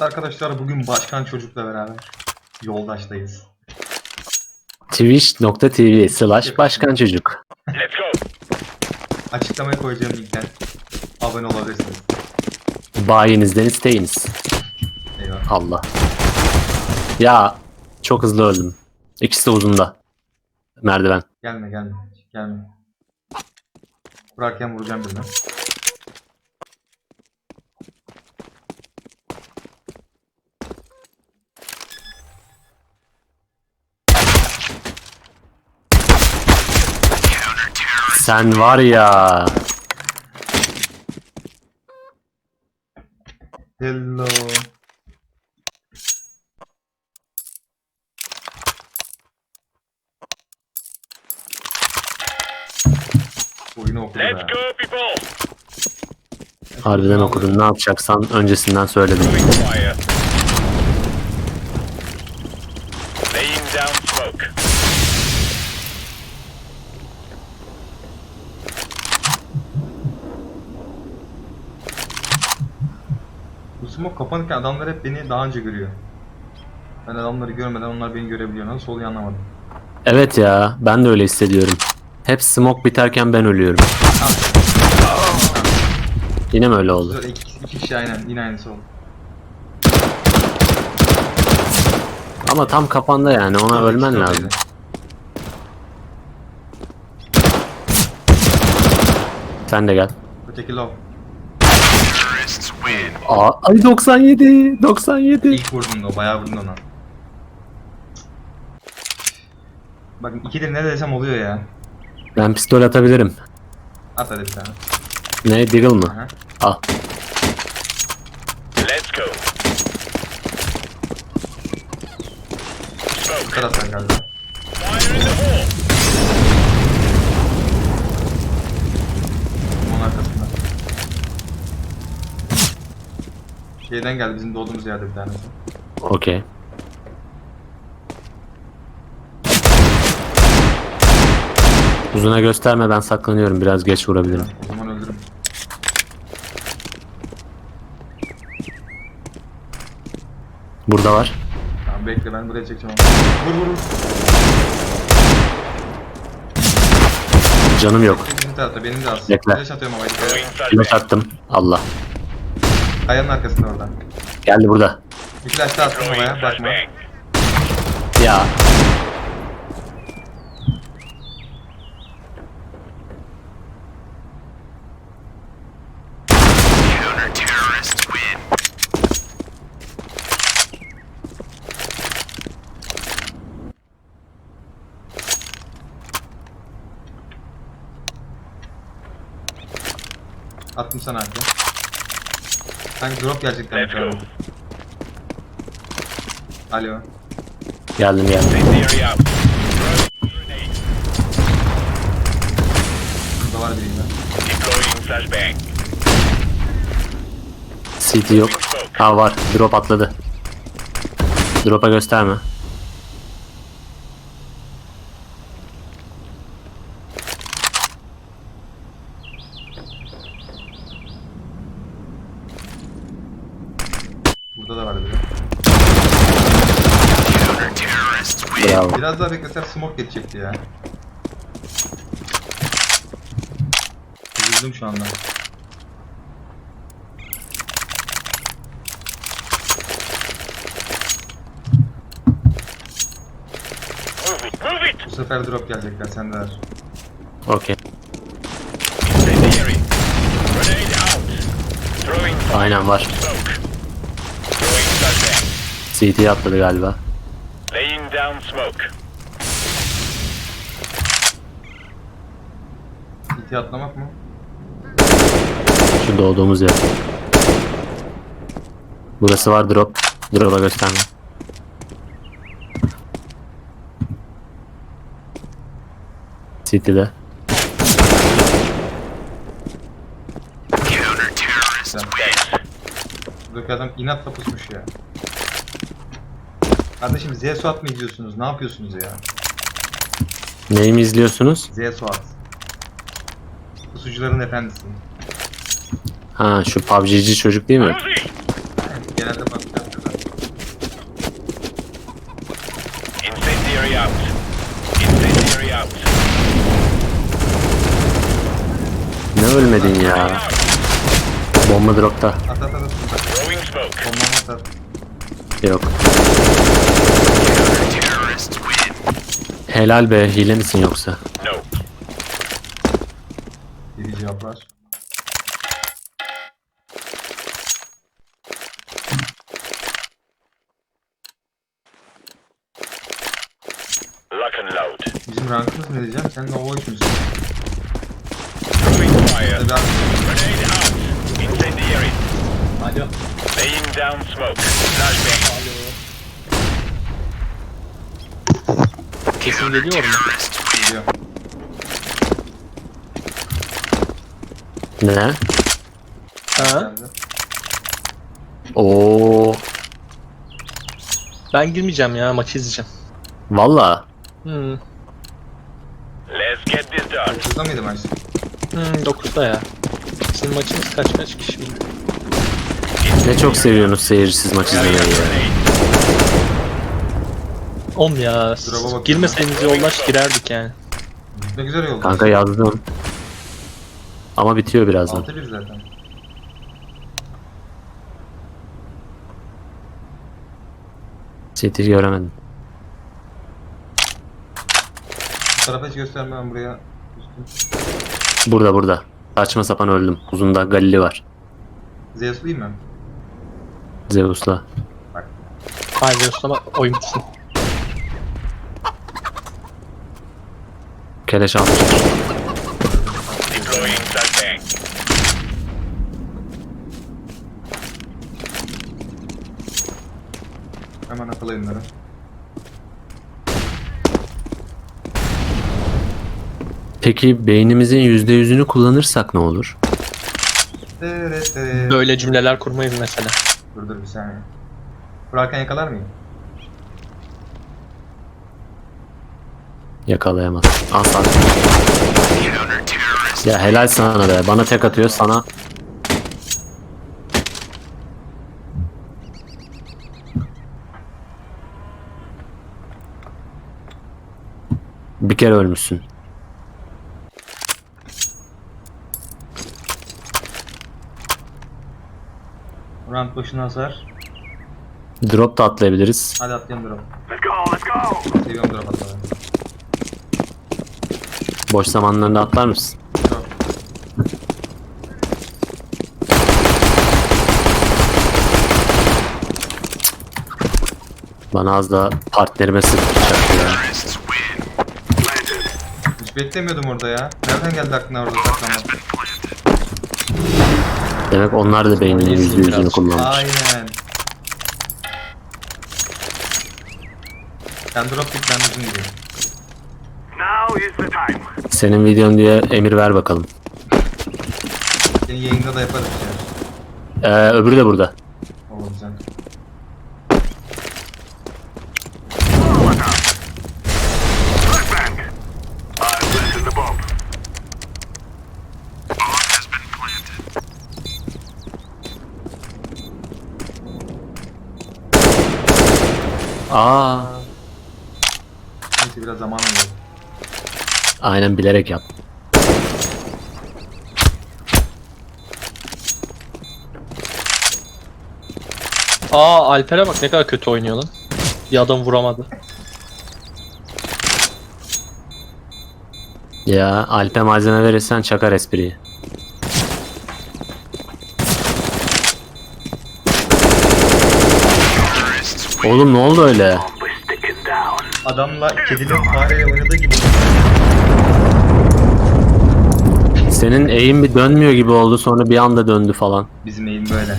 Evet arkadaşlar bugün başkan çocukla beraber yoldaştayız. Twitch.tv slash başkan çocuk. Let's go. Açıklamaya koyacağım linkten abone olabilirsiniz. Bayinizden isteyiniz. Eyvallah. Allah. Ya çok hızlı öldüm. İkisi de uzunda. Merdiven. Gelme gelme. Gelme. Vurarken vuracağım birine. Sen var ya. Hello. Oyunu okudu Let's be. go, people. Harbiden okudun. Ne yapacaksan öncesinden söyledim. Throwing fire. Laying down smoke. Smoke kapanırken adamlar hep beni daha önce görüyor. Ben adamları görmeden onlar beni görebiliyor. Nasıl oluyor anlamadım. Evet ya ben de öyle hissediyorum. Hep smoke biterken ben ölüyorum. Yine mi öyle oldu? Güzel iki, iki kişi aynen yine aynısı oldu. Ama tam kafanda yani ona ölmen İkisi de lazım. öyleydi. Sen de gel. Öteki low. Aa, ay 97 97. İlk vurdun o bayağı vurdun ona. Bak ikidir ne desem oluyor ya. Ben pistol atabilirim. At hadi bir tane. Ne Deagle mı? Aha. Al. Let's go. Bu taraftan galiba. Şeyden geldi bizim doğduğumuz yerde bir tanesi. Okey. Uzuna gösterme ben saklanıyorum. Biraz geç vurabilirim. O zaman öldürürüm. Burada var. Tamam bekle ben buraya çekeceğim onu. Vur vur vur. Canım yok. Bizim tarafta benim de az. Bekle. Flash atıyorum havayı. Flash attım. Allah. Kayanın arkasında orada. Geldi burada. Bir flash daha attım havaya bakma. Ya. Attım sana arka. Sanki drop gelecekten Let's go. Alo. Geldim geldim. Burada var biri yine. Deploying flashbang. CT yok. Ha var. Drop atladı. Drop'a gösterme. Burada da var biri. Bravo. Biraz daha beklesem smoke geçecekti ya. Üzüldüm şu anda. Move it. Move it. Bu sefer drop gelecekler. Okey. Incendiary. Grenade out. Throwing Aynen var. CT atladı galiba. Laying down smoke. CT atlamak mı? Şu doğduğumuz yer. Burası var drop. Drop'a gösterme. City'de. Buradaki adam inatla pusmuş ya. Kardeşim Z Suat mı izliyorsunuz? Ne yapıyorsunuz ya? Neyi mi izliyorsunuz? Z Suat. Pusucuların efendisi. Ha şu PUBG'ci çocuk değil mi? Genelde Ne ölmedin ya? Bomba dropta. Yok. Helal be hile misin yoksa? No. İyi cevaplar. Lock and load. Bizim rankımız ne diyeceğim? Sen Nova 3 müsün? Throwing fire. Hadi abi. Grenade out. Incendiary. Alo. Laying down smoke. Flashbang. Kesin geliyor mu? Ne? Ha? Geldi. Oo. Ben girmeyeceğim ya maçı izleyeceğim. Valla. Hmm. Let's get this done. Dokuzda mıydı maç? Hmm 9'da ya. Sizin maçınız kaç kaç kişi. Ne çok seviyorsunuz seyircisiz maç izlemeyi ya. Oğlum ya. Drop'a bakıyorum. Girmeseydiniz yollaş girerdik yani. Ne güzel yolda. Kanka yazdım. Ama bitiyor birazdan. 6-1 zaten. City göremedim. Bu tarafa hiç gösterme ben buraya. Üstüm. Burada burada. Saçma sapan öldüm. Uzunda Galili var. Zeus'luyum ben. Zeus'la. Haydi Ustama oyun bitsin. Keleş almış. Deploying flashbang. Hemen akalayın bunları. Peki beynimizin %100'ünü kullanırsak ne olur? Böyle cümleler kurmayız mesela. Dur dur bir saniye. Kurarken yakalar mıyım? Yakalayamaz. Asla. Ya helal sana be. Bana tek atıyor sana. Bir kere ölmüşsün. Round başına hasar. Drop da atlayabiliriz. Hadi atlayalım drop. Let's go, let's go. Seviyorum drop atlamayı. Boş zamanlarında atlar mısın? Bana az da partnerime sıkışacaktı ya. Hiç beklemiyordum orada ya. Nereden geldi aklına orada saklanmak? Demek onlar da beyninin %100'ünü birazcık. kullanmış. Aynen. Sen drop git ben uzun gidiyorum. Senin videon diye emir ver bakalım. Seni yayında da yaparız ya. Ee, öbürü de burada. Bomb. Aa, Neyse biraz zaman alıyor. Aynen bilerek yap. Aa Alper'e bak ne kadar kötü oynuyor lan. Bir adam vuramadı. Ya Alp'e malzeme verirsen çakar espriyi. Oğlum ne oldu öyle? Adamla kedinin fareyle oynadığı gibi. Senin eğim bir dönmüyor gibi oldu sonra bir anda döndü falan. Bizim eğim böyle.